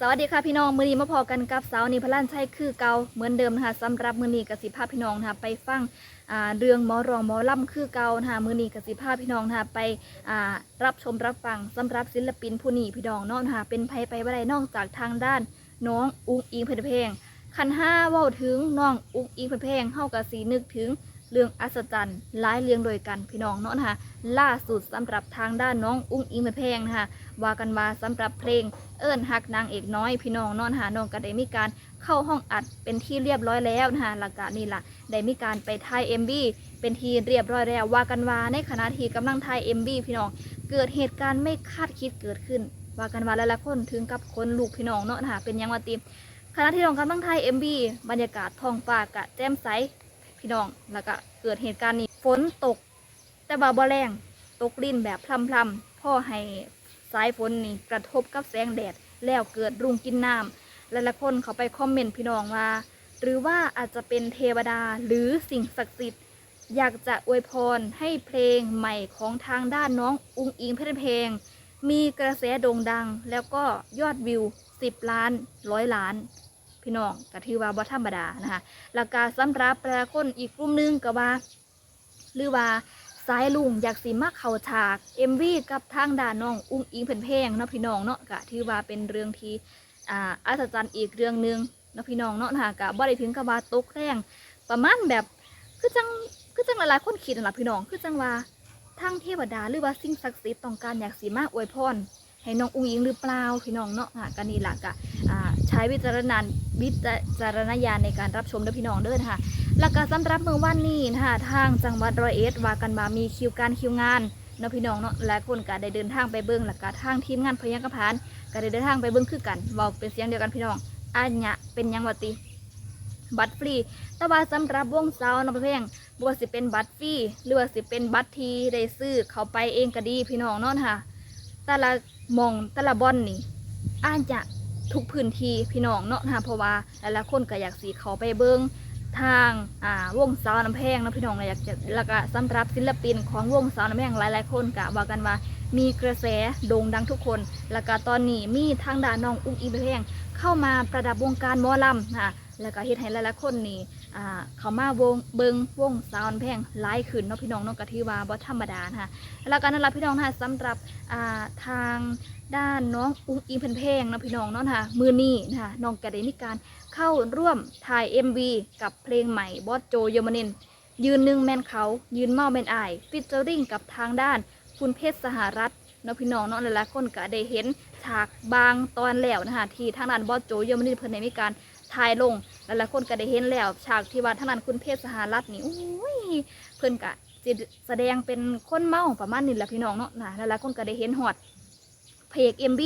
สวัสดีค่ะพี่น้องมือนีมาพอกันกับสาวนิพลันใชัยคือเก่าเหมือนเดิมนะคะสำหรับมือนีกสิภาพี่น้องนะคะไปฟังเรื่องหมอรองหมอล่ำคือเก่านะคะมือนีกสิภาพี่น้องนะคะไปรับชมรับฟังสำหรับศิลปินผู้นีพี่น้องเนาะนะคะเป็นไผไปบ่ได้นอกจากทางด้านน้องอุ้งอิงเพชรเพลงคันห้าว้าถึงน้องอุ้งอิงเพชรเพลงเฮากะสีนึกถึง เรื่องอัศจรรย์หลายเรื่องโดยกันพี่น้องเนาะนะคะล่าสุดสำหรับทางด้านน้องอุ้งอิงเพชรเพงนะคะว่ากันว่าสำหรับเพลงเอิญหักนางเอกน้อยพี่น้องเนอนหาน้องก็ได้มีการเข้าห้องอัดเป็นที่เรียบร้อยแล้วนะคะหลักการนี่ล่ะได้มีการไปถ่าย MV เป็นที่เรียบร้อยแล้วว่ากันว่าในขณะที่กำลังถ่าย MV พี่น้องเกิดเหตุการณ์ไม่คาดคิดเกิดขึ้นว่ากันว่าหลายๆคนถึงกับคนลูกพี่น้องเนาะนะคะเป็นยังว่าติขณะที่น้องกำลังถ่าย MV บรรยากาศท้องฟ้ากะแจ่มใส พี่น้องแล้วก็เกิดเหตุการณ์นี้ฝนตก แต่บาบ่แรงตกลิ่นแบบพลำๆพ่อให้สายฝนนี่กระทบกับแสงแดดแล้วเกิดรุงกินน้ำหลายๆคนเขาไปคอมเมนต์พี่น้องว่า หรือว่าอาจจะเป็นเทวดาหรือสิ่งศักดิ์สิทธิ์อยากจะอวยพรให้เพลงใหม่ของทางด้านน้องอุงอิงเพชรเพลง มีกระแสโด่งดัง แล้วก็ยอดวิว 10 ล้านร้อยล้าน พี่น้องก็ถือว่าบ่ธรรมดานะคะแล้วก็สำหรับประชาชนอีกกลุ่มหนึงก็ว่า หรือว่าสายลุงอยากสิมาเข้าฉาก MV กับทางด่านน้องอุ้งอิงเพ่นเพงเนาะพี่น้องเนาะก็ถือว่าเป็นเรื่องที่อ่าอัศจรรย์อีกเรื่องหนึงเนาะพี่น้องเนาะนะคะก็บ่ได้ถึงกับว่าตกแรงประมาณแบบคือจังคือจังหลายๆคนคิดนั่นล่ะพี่น้องคือจังว่าทางเทวดาหรือว่าสิ่งศักดิ์สิทธิ์ต้องการอยากสิมาอวยพร ให้น้องอุ้งอิงหรือเปล่าพี่น้องเนาะค่ะก็นี่ล่ะก็อ่าใช้วิจารณญาวิจารณญาณในการรับชมด้อพี่น้องเด้อนะคะแล้วก็สำหรับเมื่อวันนี้นะคะทางจังหวัดร้อยเอ็ดว่ากันมามีคิวการคิวงานเนาะพี่น้องเนาะหลายคนก็ได้เดินทางไปเบิ้งแล้วก็ทางทีมงานพยังกระพานก็ได้เดินทางไปเบิ้งคือกันบอกเป็นเสียงเดียวกันพี่น้องอันเนี้ยเป็นยังวติบัตรฟรี แต่ว่าสำหรับวงสาน้องเพลงบ่ว่าสิเป็นบัตรฟรีหรือว่าสิเป็นบัตรทีได้ซื้อเขาไปเองก็ดีพี่น้องเนาะค่ะ แต่ละมองแต่ละบอนนี่อาจจะทุกพื้นที่พี่น้องเนาะนะเพราะว่าหลายๆคนก็อยากสีเขาไปเบิ้งทางอ่าวงสาวน้ำแพงนะพี่น้องเลยอยากจะแล้วก็สำหรับศิลปินของวงสาวน้ำแพงหลายๆคนกะว่ากันว่ามีกระแสโด่งดังทุกคน แล้วก็ตอนนี้มีทางด่านน้องอุ้งอิงเพงเข้ามาประดับวงการหมอลำนะแล้วก็เฮ็ดให้หลายๆคนนี่ อ่าเขามาวงเบิงวงสาวน้ำแพงหลายขึ้นเนาะพี่น้องเนาะก็ถือว่าบ่ธรรมดานะคะแล้วก็นั่นละพี่น้องนะคะสำหรับอ่าทางด้านน้องอุ้งอิงเพลงเนาะพี่น้องเนาะนะคะมือนี้นะคะน้องก็ได้มีการเข้าร่วมถ่าย MV กับเพลงใหม่บอสโจยมนิน ยืนหนึ่งแมนเขายืนเมาแมนไอฟิชเจอริงกับทางด้านคุณเพชรสหรัฐเนาะพี่น้องเนาะหลายๆคนก็ได้เห็นฉากบางตอนแล้วนะคะที่ทางด้านบอสโจยมนินเพิ่นได้มีการถ่ายลง หลายๆคนก็ได้เห็นแล้วฉากที่ว่าท่างด้นคุณเพชรสหรัฐนี่โอ้ยเพิ่อนก็สิแสดงเป็นคนเมาประมาณนี้แหละพี่น้องเนาะนะหลายๆคนก็ได้เห็นฮอดเพลง MV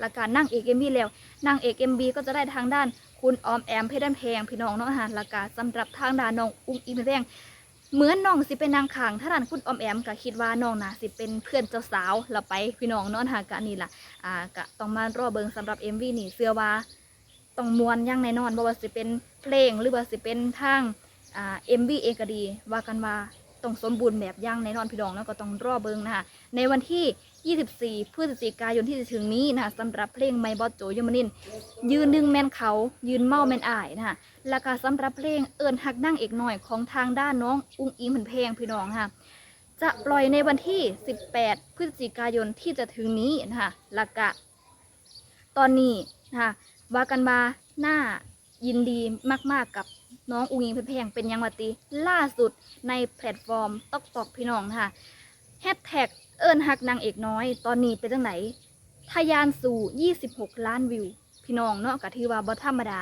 และการนั่งเอก MV แล้วนางเอก MB ก็จะได้ทางด้านคุณออมแอมเพชรด้านแพงพี่น้องเนาะฮะแล้วก็สำหรับทางด้านน้องอุ้งอิงเพชรงเหมือนน้องสิเป็นนางขางถ้าด้านคุณออมแอมก็คิดว่าน้องน่ะสิเป็นเพื่อนเจ้าสาวเราไปพี่น้องเนาะฮะก็นี่ล่ะอ่าก็ต้องมารอเบิงสำหรับ MV นี่เสื้อว่า ต้องมวนอย่างแน่นอนบ่ว่าสิเป็นเพลงหรือว่าสิเป็นทางอ่า MV เองก็ดีว่ากันว่าต้องสมบูรณ์แบบย่างแน่นอนพี่น้องแล้วก็ต้องรอเบิงนะคะในวันที่ 24 พฤศจิกายนที่จะถึงนี้นะคะสำหรับเพลงไมบอสโจยมนิน ยืนหนึ่งแมนเขา ยืนเมาแมนอายนะคะแล้วก็สำหรับเพลงเอิญหักนั่งเอกหน่อยของทางด้านน้องอุ้งอิงเหมือนเพลงพี่น้องค่ะจะปล่อยในวันที่ 18 พฤศจิกายนที่จะถึงนี้นะคะแล้วก็ตอนนี้นะคะ ว่ากันมาหน้ายินดีมากๆกับน้องอุงอิงเพลงเป็นยังวัติล่าสุดในแพลตฟอร์มตอกตอกพี่น้องนะคะแฮชแท็กเอิญหักนางเอกน้อย ตอนนี้เป็นจังไหนทะยานสู่ 26 ล้านวิว พี่น้องเนาะกะที่ว่าบ่ธรรมดา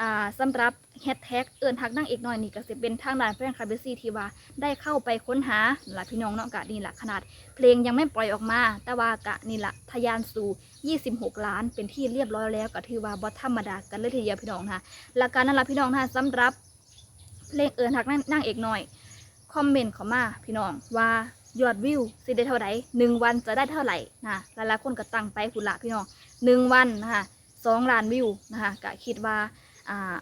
อ่าสำหรับแฮชแท็กเอิญทักนั่งเอกหน่อยนี่ก็จะเป็นทางด้านแฟนคลับเบซี่ที่ว่าได้เข้าไปค้นหาหล่ะพี่น้องเนาะกะนี่แหละขนาด เพลงยังไม่ปล่อยออกมา แต่ว่ากะนี่แหละทะยานสู่ 26 ล้าน เป็นที่เรียบร้อยแล้วก็ถือว่าบ่ธรรมดากันเลยทีเดียวพี่น้องนะและการนั่นละพี่น้องนะสำหรับเพลงเอิญทักนั่งนั่งเอกหน่อยคอมเมนต์เข้ามาพี่น้องว่ายอดวิวสิได้เท่าไหร่หนึ่งวันจะได้เท่าไหร่นะหลายๆคนก็ตั้งไปคุณละพี่น้องหนึ่งวันนะคะสองล้านวิวนะคะก็คิดว่า อ่า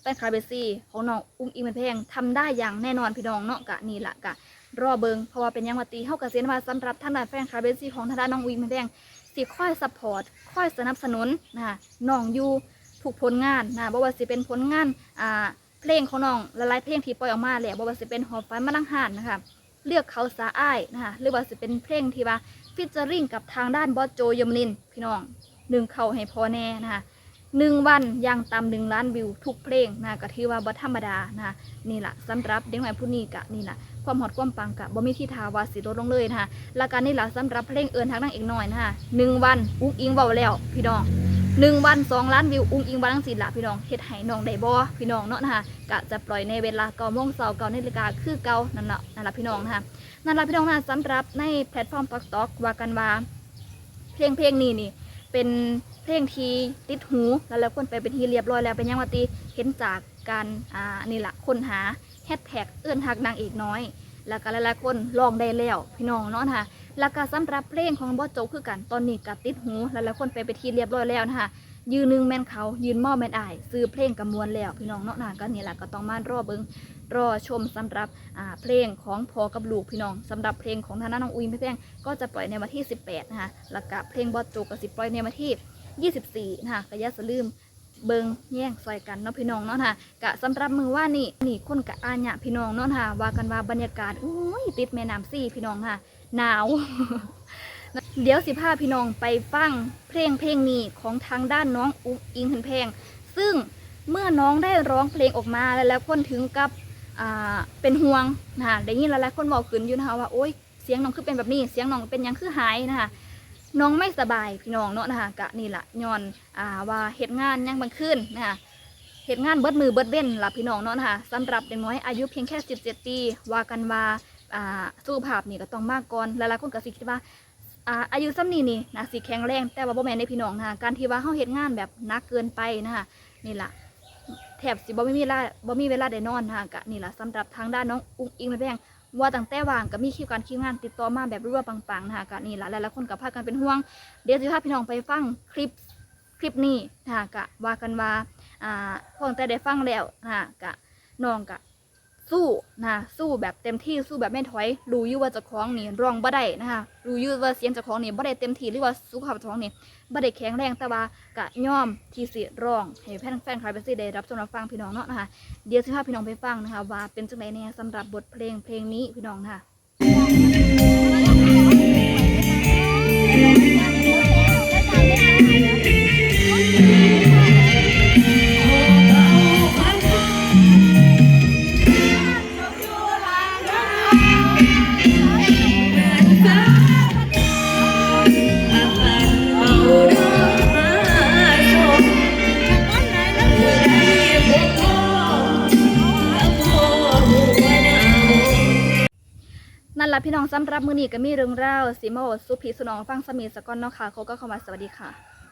แฟนคลับเบสซี่ของน้องอุ้งอิงเป็นเพลงทำได้อย่างแน่นอนพี่น้องเนาะกะนี่แหละกะรอเบิงเพราะว่าเป็นยังวัตีเฮากะเซียนว่าสำหรับท่านด้านแฟนคลับเบสซี่ของทางด้านน้องอุ้งอิงเป็นเพลงสิค่อยซัพพอร์ตค่อยสนับสนุนนะคะน้องอยู่ถูกผลงานนะบ่ว่าสิเป็นผลงานอ่าเพลงของน้องหลายเพลงที่ปล่อยออกมาแหละบ่ว่าสิเป็นหอบฝันมาลังหานนะคะเลือกเขาสาอ้ายนะคะหรือว่าสิเป็นเพลงที่ว่าฟิชเจอริงกับทางด้านบอสโจยมนินพี่น้องหนึ่งเขาให้พอแน่นะคะ หนึ่งวันอย่างต่ำหนึ่งล้านวิวทุกเพลงนะก็ถือว่าบ่ธรรมดานะนี่แหละสำหรับเด็กน้อยผู้นี้กะนี่แหละความฮอตความปังกะบ่มีที่ทาวาสิลดลงเลยนะคะและการนี่แหละสำหรับเพลงเอิญทางนางเอกน้อยนะคะหนึ่งวันอุ้งอิงเบาแล้ว พี่น้องหนึ่งวันสองล้านวิวอุ้งอิงบาลังสีละพี่น้องเฮ็ดให้น้องได้บ่พี่น้องเนาะนะคะกะจะปล่อยในเวลาเก้าโมงเช้าเก้านาฬิกาคือเก่านั่นแหละนั่นแหละพี่น้องนะคะนั่นแหละพี่น้องนะสำหรับในแพลตฟอร์มต็อกต็อกว่ากันว่าเพลงเพลงนี้นี่เป็น เพลงทีติดหูแล้วแล้วคนไปเป็นทีเรียบร้อยแล้วเป็นยังว่าตีเห็นจากการอ่านี่แหละค้นหาแฮชแท็กเอื้อนหักนางเอกน้อย แล้วก็หลายๆคนลองได้แล้วพี่น้องเนาะนะคะแล้วก็สำหรับเพลงของบอสโจคือกันตอนนี้ก็ติดหูแล้วหลายคนไปไปนทีเรียบร้อยแล้วนะคะยืนหนึ่งแม่นเขายืนหม้อแม่นอายซื้อเพลงกำมวลแล้ว พี่น้องเนาะนะก็นี่แหละก็ต้องมารอเบิงรอชมสำหรับเพลงของพอกับลูกพี่น้องสำหรับเพลงของทางด้านน้องอุ้ยพี่แพงก็จะปล่อยในวันที่ 18นะคะแล้วก็เพลงบอสโจก็สิปล่อยในวันที่ 24นะคะก็อย่าสลืมเบิงแย่งซอยกันเนาะพี่น้องเนาะค่ะกะสำหรับมือว่านี่นี่คนกะอาญะพี่น้องเนาะค่ะว่ากันว่าบรรยากาศอุ้ยติดแม่น้ำซี่พี่น้องค่ะ หนาว เดี๋ยวสิพาพี่น้องไปฟังเพลงเพลงนี้ของทางด้านน้องอุ๊งอิงห็นเพง ซึ่งเมื่อน้องได้ร้องเพลงออกมาแล้วแล้วคนถึงกับอ่าเป็นห่วงนะคะได้ยินหลายๆคนบอกขึ้นอยู่นะคะว่าโอ๊ยเสียงน้องคือเป็นแบบนี้ เสียงน้องเป็นยังคือหายนะคะ น้องไม่สบายพี่น้องเนาะนะคะกะนี่ละย้อนอ่าว่าเหตุงานยังบังขึ้นนะคะเหตุงานเบิดมือเบิดเว้นล่ะพี่น้องเนาะนะคะสำหรับเด็กน้อยอายุเพียงแค่ 17 ปีว่ากันว่าอ่าสุขภาพนี่ก็ต้องมากก่อนหลายๆคนก็สิคิดว่าอ่าอายุซ้ำนี้นี่นะสิแข็งแรงแต่ว่าบ่แม่นในพี่น้องนะคะการที่ว่าเฮาเฮ็ดงานแบบหนักเกินไปนะคะนี่ล่ะแถบสิบ่มีเวลาบ่มีเวลาได้นอนนะคะกะนี่ล่ะสำหรับทางด้านน้องอุ้งอิงแพง ว่าตั้งแต่วางก็มีคิวการคิวงานติดต่อมาแบบรัวๆปังๆนะคะกะนี่ละหลายๆคนก็พากันเป็นห่วง เดี๋ยวจะพาพี่น้องไปฟังคลิปคลิปนี้นะคะกะว่ากันว่าอ่าพอตั้งแต่ได้ฟังแล้วนะคะกะน้องกะ สู้นะสู้แบบเต็มที่สู้แบบไม่ถอยรู้ยู่ว่าจะคล้องนี่ร้องบ่ได้นะคะรู้ยู่ว่าเสียงจะคล้องนี่บ่ได้เต็มที่หรือว่าสุขภาพเจะคล้าของนี่บ่ได้แข็งแรงแต่ว่ากะย่อมที่สิร้องให้แฟนแฟนคลับไปสิได้รับชมรับฟังพี่น้องเนาะนะคะเดี๋ยวสิพาพี่น้องไปฟังนะคะว่าเป็นจังไดแน่สำหรับบทเพลงเพลงนี้พี่น้องนะคะ ละพี่น้องสำหรับมื้อนี้ก็มีเรื่องราวสิมาบอสุพีสุนองฟังสมีสกอนเนาะค่ะเขาก็เข้ามาสวัสดีค่ะ